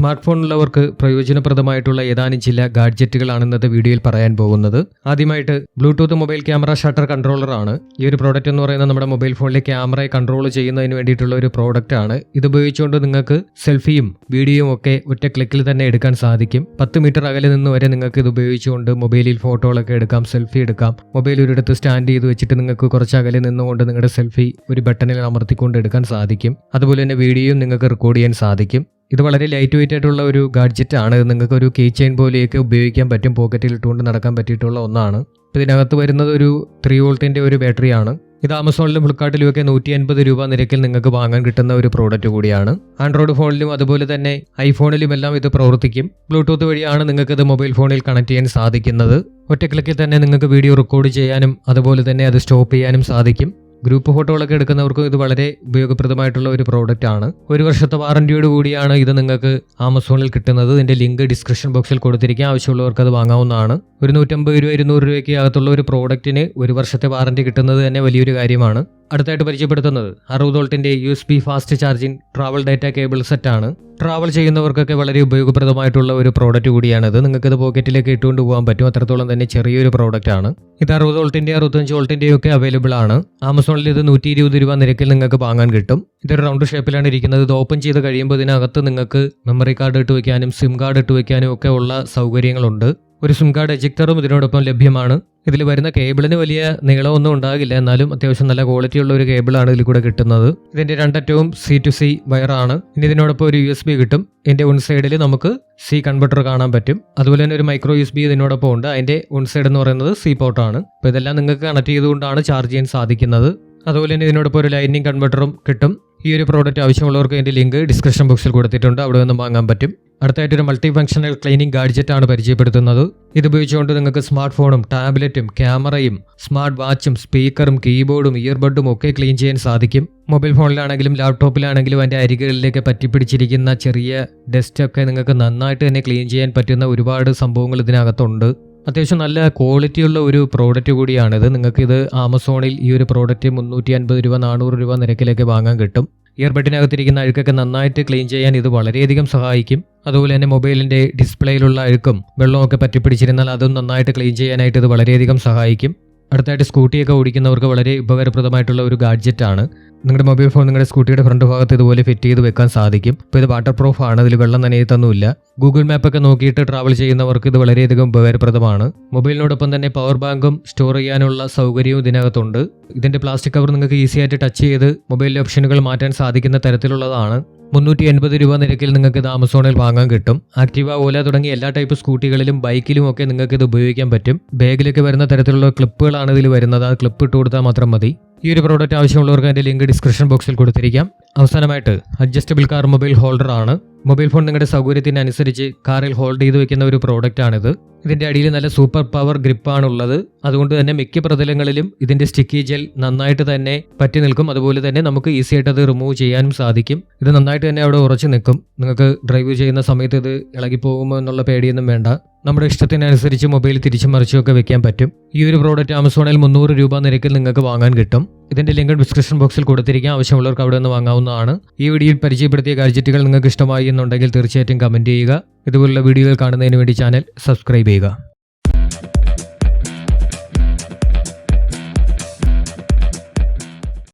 Smart phone ഉള്ളവർക്ക് പ്രയോജനപ്രദമായിട്ടുള്ള ഏതാനും ചില ഗാഡ്ജറ്റുകളാണ് ഇന്നത്തെ വീഡിയോയിൽ പറയാൻ പോകുന്നത്. ആദ്യമായിട്ട് Bluetooth mobile camera shutter controller ആണ് ഈ ഒരു പ്രോഡക്റ്റ് എന്ന് പറയുന്നത് നമ്മുടെ മൊബൈൽ ഫോണിലെ ക്യാമറയെ കൺട്രോൾ ചെയ്യുന്നതിന് വേണ്ടിയിട്ടുള്ള ഒരു പ്രോഡക്റ്റ് ആണ്. ഇത് ഉപയോഗിച്ചുകൊണ്ട് നിങ്ങൾക്ക് സെൽഫിയും വീഡിയോയും ഒക്കെ ഒറ്റ ക്ലിക്കിൽ തന്നെ എടുക്കാൻ സാധിക്കും. പത്ത് മീറ്റർ അകലെ നിന്ന് വരെ നിങ്ങൾക്ക് ഇത് ഉപയോഗിച്ചുകൊണ്ട് മൊബൈലിൽ ഫോട്ടോകളൊക്കെ എടുക്കാം സെൽഫി എടുക്കാം. മൊബൈൽ ഒരിടത്ത് സ്റ്റാൻഡ് ചെയ്ത് വെച്ചിട്ട് നിങ്ങൾക്ക് കുറച്ച് അകലെ നിന്നുകൊണ്ട് നിങ്ങളുടെ സെൽഫി ഒരു ബട്ടണിൽ അമർത്തിക്കൊണ്ട് എടുക്കാൻ സാധിക്കും. അതുപോലെ തന്നെ വീഡിയോയും നിങ്ങൾക്ക് റെക്കോർഡ് ചെയ്യാൻ സാധിക്കും. ഇത് വളരെ ലൈറ്റ് വെയിറ്റ് ആയിട്ടുള്ള ഒരു ഗാഡ്ജറ്റ് ആണ്. നിങ്ങൾക്ക് ഒരു കീ ചെയിൻ പോലെയൊക്കെ ഉപയോഗിക്കാൻ പറ്റും. പോക്കറ്റിൽ ഇട്ടുകൊണ്ട് നടക്കാൻ പറ്റിയിട്ടുള്ള ഒന്നാണ്. ഇതിനകത്ത് വരുന്നത് ഒരു ത്രീ വോൾട്ടിന്റെ ഒരു ബാറ്ററിയാണ് ഇത് ആമസോണിലും ഫ്ലിപ്കാർട്ടിലും ഒക്കെ നൂറ്റി അൻപത് രൂപ നിരക്കിൽ നിങ്ങൾക്ക് വാങ്ങാൻ കിട്ടുന്ന ഒരു പ്രോഡക്റ്റ് കൂടിയാണ്. ആൻഡ്രോയിഡ് ഫോണിലും അതുപോലെ തന്നെ ഐഫോണിലും എല്ലാം ഇത് പ്രവർത്തിക്കും. ബ്ലൂടൂത്ത് വഴിയാണ് നിങ്ങൾക്ക് ഇത് മൊബൈൽ ഫോണിൽ കണക്ട് ചെയ്യാൻ സാധിക്കുന്നത്. ഒറ്റ ക്ലിക്കിൽ തന്നെ നിങ്ങൾക്ക് വീഡിയോ റെക്കോർഡ് ചെയ്യാനും അതുപോലെ തന്നെ അത് സ്റ്റോപ്പ് ചെയ്യാനും സാധിക്കും. ഗ്രൂപ്പ് ഫോട്ടോകളൊക്കെ എടുക്കുന്നവർക്ക് ഇത് വളരെ ഉപയോഗപ്രദമായിട്ടുള്ള ഒരു പ്രോഡക്റ്റ് ആണ്. ഒരു വർഷത്തെ വാറന്റിയോട് കൂടിയാണ് ഇത് നിങ്ങൾക്ക് ആമസോണിൽ കിട്ടുന്നത്. ഇതിന്റെ ലിങ്ക് ഡിസ്ക്രിപ്ഷൻ ബോക്സിൽ കൊടുത്തിരിക്കുക ആവശ്യമുള്ളവർക്ക് അത് വാങ്ങാവുന്നതാണ്. ഒരു നൂറ്റമ്പത് രൂപ ഇരുന്നൂറ് രൂപയ്ക്ക് അകത്തുള്ള ഒരു പ്രോഡക്റ്റിന് ഒരു വർഷത്തെ വാറന്റി കിട്ടുന്നത് തന്നെ വലിയൊരു കാര്യമാണ്. അടുത്തായിട്ട് പരിചയപ്പെടുത്തുന്നത്. അറുപത് വോൾട്ടിന്റെ U S B fast charging travel data cable set ആണ്. ട്രാവൽ ചെയ്യുന്നവർക്കൊക്കെ വളരെ ഉപയോഗപ്രദമായിട്ടുള്ള ഒരു പ്രോഡക്റ്റ് കൂടിയാണിത്. ഇത് പോക്കറ്റിലേക്ക് ഇട്ടുകൊണ്ട് പോകാൻ പറ്റും. അത്രത്തോളം തന്നെ ചെറിയൊരു പ്രോഡക്റ്റ് ആണ്. ഇത് അറുപത് വോൾട്ടിന്റെ അറുപത്തഞ്ച് വോൾട്ടിന്റെയും ഒക്കെ അവൈലബിൾ ആണ്. ആമസോണിൽ ഇത് നൂറ്റി ഇരുപത് രൂപ നിരക്കിൽ നിങ്ങൾക്ക് വാങ്ങാൻ കിട്ടും. ഇതൊരു റൗണ്ട് ഷേപ്പിലാണ് ഇരിക്കുന്നത്. ഇത് ഓപ്പൺ ചെയ്ത് കഴിയുമ്പോൾ ഇതിനകത്ത് നിങ്ങൾക്ക് മെമ്മറി കാർഡ് ഇട്ട് വയ്ക്കാനും സിം കാർഡ് ഇട്ട് വയ്ക്കാനും ഒക്കെ ഉള്ള സൗകര്യങ്ങളുണ്ട്. ഒരു സിം കാർഡ് എജക്ടറും ഇതിനോടൊപ്പം ലഭ്യമാണ്. ഇതിൽ വരുന്ന കേബിളിന് വലിയ നീളമൊന്നും ഉണ്ടാകില്ല. എന്നാലും അത്യാവശ്യം നല്ല ക്വാളിറ്റി ഉള്ള ഒരു കേബിളാണ് ഇതിൽ കൂടെ കിട്ടുന്നത്. ഇതിന്റെ രണ്ടറ്റവും സി ടു സി വയറാണ് ഇനി ഇതിനോടൊപ്പം ഒരു യു എസ് ബി കിട്ടും. ഇതിന്റെ ഉൺ സൈഡിൽ നമുക്ക് സി കൺവെർട്ടർ കാണാൻ പറ്റും. അതുപോലെ തന്നെ ഒരു മൈക്രോ യു എസ് ബി ഇതിനോടൊപ്പം ഉണ്ട്. അതിന്റെ ഉൺ സൈഡ് എന്ന് പറയുന്നത് സി പോർട്ടാണ് അപ്പോൾ ഇതെല്ലാം നിങ്ങൾക്ക് കണക്ട് ചെയ്തുകൊണ്ടാണ് ചാർജ് ചെയ്യാൻ സാധിക്കുന്നത്. അതുപോലെ തന്നെ ഇതിനോടൊപ്പം ഒരു ലൈനിങ് കൺവെർട്ടറും കിട്ടും. ഈ ഒരു പ്രോഡക്റ്റ് ആവശ്യമുള്ളവർക്ക് എന്റെ ലിങ്ക് ഡിസ്ക്രിപ്ഷൻ ബോക്സിൽ കൊടുത്തിട്ടുണ്ട്. അവിടെ നിന്ന് വാങ്ങാൻ പറ്റും. അടുത്തായിട്ട് ഒരു മൾട്ടി ഫംഗ്ഷണൽ ക്ലീനിങ് ഗാഡ്ജറ്റ് ആണ് പരിചയപ്പെടുത്തുന്നത്. ഇത് ഉപയോഗിച്ചുകൊണ്ട് നിങ്ങൾക്ക് സ്മാർട്ട് ഫോണും ടാബ്ലറ്റും ക്യാമറയും സ്മാർട്ട് വാച്ചും സ്പീക്കറും കീബോർഡും ഇയർബഡും ഒക്കെ ക്ലീൻ ചെയ്യാൻ സാധിക്കും. മൊബൈൽ ഫോണിലാണെങ്കിലും ലാപ്ടോപ്പിലാണെങ്കിലും അതിന്റെ അരികുകളിലേക്ക് പറ്റിപ്പിടിച്ചിരിക്കുന്ന ചെറിയ ഡസ്റ്റ് ഒക്കെ നിങ്ങൾക്ക് നന്നായിട്ട് തന്നെ ക്ലീൻ ചെയ്യാൻ പറ്റുന്ന ഒരുപാട് സംഭവങ്ങൾ ഇതിനകത്തുണ്ട്. അത്യാവശ്യം നല്ല ക്വാളിറ്റിയുള്ള ഒരു പ്രോഡക്റ്റ് കൂടിയാണിത് നിങ്ങൾക്കിത് ആമസോണിൽ ഈ ഒരു പ്രോഡക്റ്റ് മുന്നൂറ്റി അൻപത് രൂപ നാനൂറ് രൂപ നിരക്കിലേക്ക് വാങ്ങാൻ കിട്ടും. ഇയർബഡിനകത്തിരിക്കുന്ന അഴുക്കൊക്കെ നന്നായിട്ട് ക്ലീൻ ചെയ്യാൻ ഇത് വളരെയധികം സഹായിക്കും. അതുപോലെ തന്നെ മൊബൈലിന്റെ ഡിസ്പ്ലേയിലുള്ള അഴുക്കും വെള്ളമൊക്കെ പറ്റിപ്പിടിച്ചിരുന്നാൽ അതും നന്നായിട്ട് ക്ലീൻ ചെയ്യാനായിട്ട് ഇത് വളരെയധികം സഹായിക്കും. അടുത്തായിട്ട് സ്കൂട്ടിയൊക്കെ ഓടിക്കുന്നവർക്ക് വളരെ ഉപകാരപ്രദമായിട്ടുള്ള ഒരു ഗാഡ്ജറ്റ് ആണ് നിങ്ങളുടെ മൊബൈൽ ഫോൺ നിങ്ങളുടെ സ്കൂട്ടിയുടെ ഫ്രണ്ട് ഭാഗത്ത് ഇതുപോലെ ഫിറ്റ് ചെയ്ത് വെക്കാൻ സാധിക്കും. ഇപ്പോൾ ഇത് വാട്ടർ പ്രൂഫ് ആണ് ഇതിൽ വെള്ളം നനയത്തൊന്നുമില്ല. ഗൂഗിൾ മാപ്പൊക്കെ നോക്കിയിട്ട് ട്രാവൽ ചെയ്യുന്നവർക്ക് ഇത് വളരെയധികം ഉപകാരപ്രദമാണ്. മൊബൈലിനോടൊപ്പം തന്നെ പവർ ബാങ്കും സ്റ്റോർ ചെയ്യാനുള്ള സൗകര്യവും ഇതിനകത്തുണ്ട്. ഇതിന്റെ പ്ലാസ്റ്റിക് കവർ നിങ്ങൾക്ക് ഈസി ആയിട്ട് ടച്ച് ചെയ്ത് മൊബൈലിലെ ഓപ്ഷനുകൾ മാറ്റാൻ സാധിക്കുന്ന തരത്തിലുള്ളതാണ്. മുന്നൂറ്റി എൺപത് രൂപ നിരക്കിൽ നിങ്ങൾക്ക് ഇത് ആമസോണിൽ വാങ്ങാൻ കിട്ടും. ആക്റ്റീവ ഓല തുടങ്ങിയ എല്ലാ ടൈപ്പ് സ്കൂട്ടികളിലും ബൈക്കിലും ഒക്കെ നിങ്ങൾക്ക് ഇത് ഉപയോഗിക്കാൻ പറ്റും. ബാഗിലൊക്കെ വരുന്ന തരത്തിലുള്ള ക്ലിപ്പുകളാണ് ഇതിൽ വരുന്നത്. ആ ക്ലിപ്പ് ഇട്ട് കൊടുത്താൽ മാത്രം മതി. ഈ ഒരു പ്രോഡക്റ്റ് ആവശ്യമുള്ളവർക്ക് അതിന്റെ ലിങ്ക് ഡിസ്ക്രിപ്ഷൻ ബോക്സിൽ കൊടുത്തിരിക്കാം. അവസാനമായിട്ട് അഡ്ജസ്റ്റബിൾ കാർ മൊബൈൽ ഹോൾഡർ ആണ്. മൊബൈൽ ഫോൺ നിങ്ങളുടെ സൗകര്യത്തിനനുസരിച്ച് കാറിൽ ഹോൾഡ് ചെയ്ത് വെക്കുന്ന ഒരു പ്രോഡക്റ്റ് ആണിത്. ഇതിന്റെ അടിയിൽ നല്ല സൂപ്പർ പവർ ഗ്രിപ്പാണ് ഉള്ളത് അതുകൊണ്ട് തന്നെ മിക്ക പ്രതലങ്ങളിലും ഇതിന്റെ സ്റ്റിക്കി ജെൽ നന്നായിട്ട് തന്നെ പറ്റി നിൽക്കും. അതുപോലെ തന്നെ നമുക്ക് ഈസി ആയിട്ട് അത് റിമൂവ് ചെയ്യാനും സാധിക്കും. ഇത് നന്നായിട്ട് തന്നെ അവിടെ ഉറച്ചു നിൽക്കും. നിങ്ങൾക്ക് ഡ്രൈവ് ചെയ്യുന്ന സമയത്ത് ഇത് ഇളകിപ്പോകുമോ എന്നുള്ള പേടിയൊന്നും വേണ്ട. നമ്മുടെ ഇഷ്ടത്തിനനുസരിച്ച് മൊബൈൽ തിരിച്ചു മറിച്ചുമൊക്കെ വെക്കാൻ പറ്റും. ഈ ഒരു പ്രോഡക്റ്റ് ആമസോണിൽ മുന്നൂറ് രൂപ നിരക്കിൽ നിങ്ങൾക്ക് വാങ്ങാൻ കിട്ടും. ഇതിന്റെ ലിങ്ക് ഡിസ്ക്രിപ്ഷൻ ബോക്സിൽ കൊടുത്തിരിക്കാം. ആവശ്യമുള്ളവർക്ക് അവിടെ നിന്ന് വാങ്ങാവുന്നതാണ്. ഈ വീഡിയോയിൽ പരിചയപ്പെടുത്തിയ ഗാഡ്ജറ്റുകൾ നിങ്ങൾക്ക് ഇഷ്ടമായി എന്നുണ്ടെങ്കിൽ തീർച്ചയായിട്ടും കമന്റ് ചെയ്യുക. ഇതുപോലുള്ള വീഡിയോകൾ കാണുന്നതിന് വേണ്ടി ചാനൽ സബ്സ്ക്രൈബ് ചെയ്യുക.